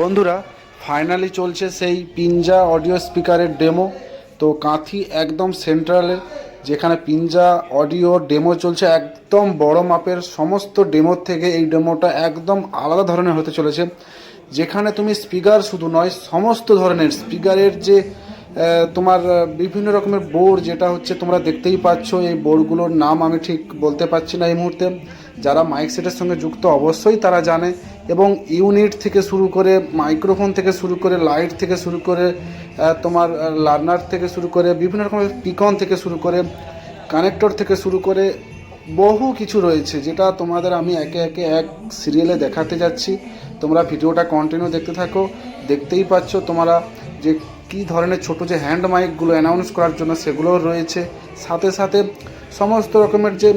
বন্ধুরা ফাইনালি চলছে সেই পিঞ্জা অডিও স্পিকারের ডেমো তো কাঁথি একদম সেন্ট্রালে যেখানে পিঞ্জা অডিও ডেমো চলছে, একদম বড় মাপের সমস্ত ডেমোর থেকে এই ডেমোটা একদম আলাদা ধরনের হতে চলেছে। যেখানে তুমি স্পিকার শুধু নয়, সমস্ত ধরনের স্পিকারের যে তোমার বিভিন্ন রকমের বোর্ড যেটা হচ্ছে তোমরা দেখতেই পাচ্ছ, এই বোর্ডগুলোর নাম আমি ঠিক বলতে পারছি না এই মুহূর্তে। যারা মাইক সেটের সঙ্গে যুক্ত অবশ্যই তারা জানে এবং ইউনিট থেকে শুরু করে মাইক্রোফোন থেকে শুরু করে লাইট থেকে শুরু করে তোমার লার্নার থেকে শুরু করে বিভিন্ন রকমের পিকন থেকে শুরু করে কানেক্টর থেকে শুরু করে বহু কিছু রয়েছে যেটা তোমাদের আমি একে একে এক সিরিয়ালে দেখাতে যাচ্ছি। তোমরা ভিডিওটা কন্টিনিউ দেখতে থাকো। দেখতেই পাচ্ছ তোমরা যে কী ধরনের ছোট যে হ্যান্ড মাইকগুলো অ্যানাউন্স করার জন্য সেগুলোও রয়েছে। সাথে সাথে সমস্ত রকমের যে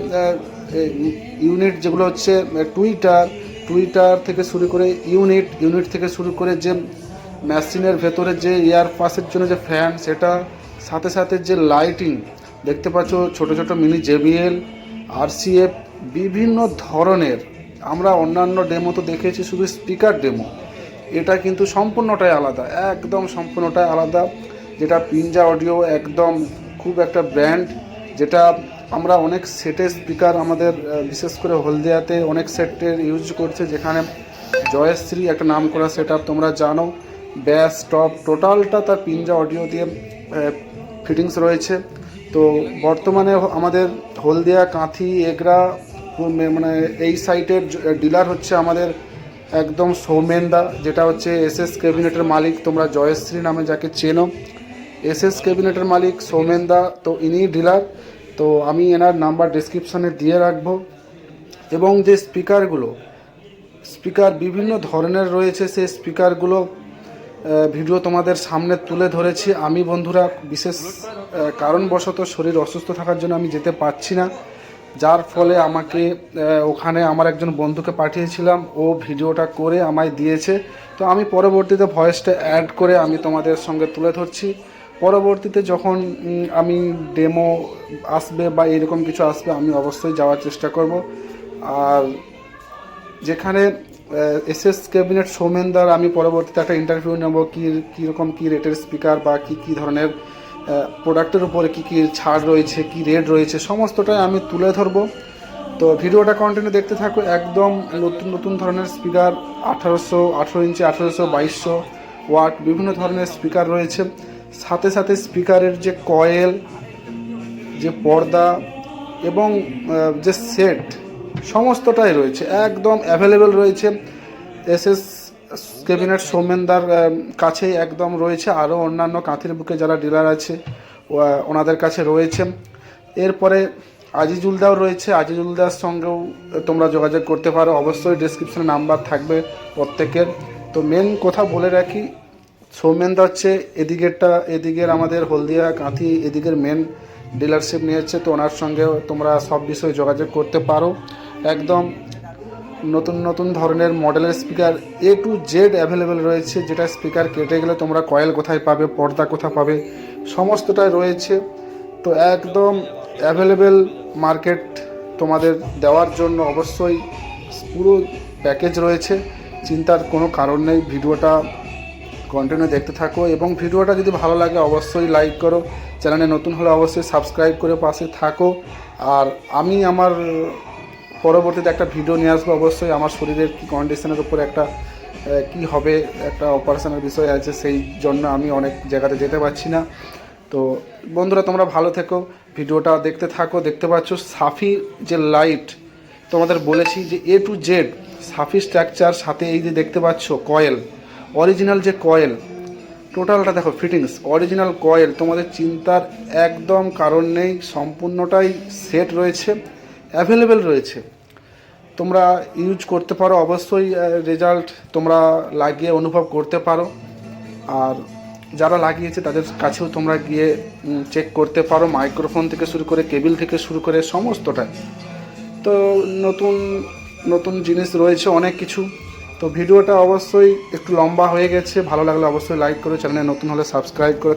ইউনিট যেগুলো হচ্ছে টুইটার টুইটার থেকে শুরু করে ইউনিট ইউনিট থেকে শুরু করে যে মেশিনের ভেতরে যে এয়ার পাসের জন্য যে ফ্যান, সেটা, সাথে সাথে যে লাইটিং, দেখতে পাচ্ছ ছোট ছোট মিনি জেবিএল, আরসিএফ, বিভিন্ন ধরনের, আমরা অন্যান্য ডেমো তো দেখেছি শুধু স্পিকার ডেমো। এটা কিন্তু সম্পূর্ণটাই আলাদা, একদম সম্পূর্ণটাই আলাদা। যেটা পিঞ্জা অডিও, একদম খুব একটা ব্র্যান্ড, যেটা আমরা অনেক সেটের স্পিকার আমাদের বিশেষ করে হলদিয়াতে অনেক সেটের ইউজ করছে, যেখানে জয়শ্রী একটা নাম করা সেট তোমরা জানো। ব্যাস, টপ, টোটালটা তার পিঞ্জা অডিও দিয়ে ফিটিংস রয়েছে। তো বর্তমানে আমাদের হলদিয়া, কাঁথি, এগরা মানে এই সাইটের ডিলার হচ্ছে আমাদের একদম সৌমেনদা, যেটা হচ্ছে এস এস ক্যাবিনেটের মালিক, তোমরা জয়শ্রী নামে যাকে চেনো। এস এস ক্যাবিনেটের মালিক সৌমেনদা, তো ইনি ডিলার। তো আমি এনার নাম্বার ডিসক্রিপশানে দিয়ে রাখব। এবং যে স্পিকারগুলো স্পিকার বিভিন্ন ধরনের রয়েছে, সেই স্পিকারগুলো ভিডিও তোমাদের সামনে তুলে ধরেছি। আমি বন্ধুরা, বিশেষ কারণবশত শরীর অসুস্থ থাকার জন্য আমি যেতে পারছি না। যার ফলে আমাকে ওখানে আমার একজন বন্ধুকে পাঠিয়েছিলাম। ও ভিডিওটা করে আমায় দিয়েছে। তো আমি পরবর্তীতে ভয়েসটা অ্যাড করে আমি তোমাদের সঙ্গে তুলে ধরছি। পরবর্তীতে যখন আমি ডেমো আসবে বা এরকম কিছু আসবে, আমি অবশ্যই যাওয়ার চেষ্টা করব। আর যেখানে এস এস ক্যাবিনেট সৌমেনদার আমি পরবর্তীতে একটা ইন্টারভিউ নেব, কী, কীরকম, কী রেটের স্পিকার বা কী কী ধরনের প্রোডাক্টের উপরে কী কী ছাড় রয়েছে, কী রেট রয়েছে, সমস্তটাই আমি তুলে ধরবো। তো ভিডিওটা কন্টিনিউ দেখতে থাকো, একদম নতুন নতুন ধরনের স্পিকার আঠারোশো, আঠেরো ইঞ্চি, আঠারোশো বাইশশো ওয়াট, বিভিন্ন ধরনের স্পিকার রয়েছে। সাথে সাথে স্পিকারের যে কয়েল, যে পর্দা এবং যে সেট, সমস্তটাই রয়েছে, একদম অ্যাভেলেবেল রয়েছে। এস এস ক্যাবিনেট সৌমেনদার কাছেই একদম রয়েছে। আরও অন্যান্য কাঁথির বুকে যারা ডিলার আছে ওনাদের কাছে রয়েছে। এরপরে আজিজুলদাও রয়েছে। আজিজুলদার সঙ্গেও তোমরা যোগাযোগ করতে পারো। অবশ্যই ডিসক্রিপশনে নাম্বার থাকবে প্রত্যেকের। তো মেন কথা বলে রাখি সৌমেনদা হচ্ছে এদিকেরটা, এদিকের আমাদের হলদিয়া কাঁথি, এদিকের মেন ডিলারশিপ নিয়েছে, তো ওনার সঙ্গে তোমরা সব বিষয়ে যোগাযোগ করতে পারো। একদম নতুন নতুন ধরনের মডেলের speaker A to Z available রয়েছে, যেটা স্পিকার কেটে গেলে তোমরা কয়েল কোথায় পাবে, পর্দা কোথায় পাবে, সমস্তটাই রয়েছে। তো একদম অ্যাভেলেবেল মার্কেট তোমাদের দেওয়ার জন্য অবশ্যই পুরো প্যাকেজ রয়েছে, চিন্তার কোনো কারণ নেই, ভিডিওটা কন্টিনিউ দেখতে থাকো এবং ভিডিওটা যদি ভালো লাগে অবশ্যই লাইক করো। চ্যানেলে নতুন হলে অবশ্যই সাবস্ক্রাইব করে পাশে থাকো। আর আমি আমার পরবর্তীতে একটা ভিডিও নিয়ে আসব অবশ্যই। আমার শরীরের কী কন্ডিশনের উপর একটা কি হবে একটা অপারেশনের বিষয় আছে, সেই জন্য আমি অনেক জায়গাতে যেতে পারছি না। তো বন্ধুরা, তোমরা ভালো থেকো। ভিডিওটা দেখতে থাকো। দেখতে পাচ্ছ সাফি যে লাইট তোমাদের বলেছি যে এ টু জেড সাফি স্ট্রাকচার সাথে এই যে দেখতে পাচ্ছ কয়েল অরিজিনাল যে কয়েল টোটালটা দেখো ফিটিংস অরিজিনাল কয়েল তোমাদের চিন্তার একদম কারণ নেই, সম্পূর্ণটাই সেট রয়েছে অ্যাভেলেবেল রয়েছে। তোমরা ইউজ করতে পারো, অবশ্যই রেজাল্ট তোমরা লাগিয়ে অনুভব করতে পারো। আর যারা লাগিয়েছে, তাদের কাছেও তোমরা গিয়ে চেক করতে পারো মাইক্রোফোন থেকে শুরু করে কেবিল থেকে শুরু করে, সমস্তটাই। তো নতুন নতুন জিনিস রয়েছে অনেক কিছু। তো ভিডিওটা অবশ্যই একটু লম্বা হয়ে গেছে, ভালো লাগলে অবশ্যই লাইক করে চ্যানেলে নতুন হলে সাবস্ক্রাইব করে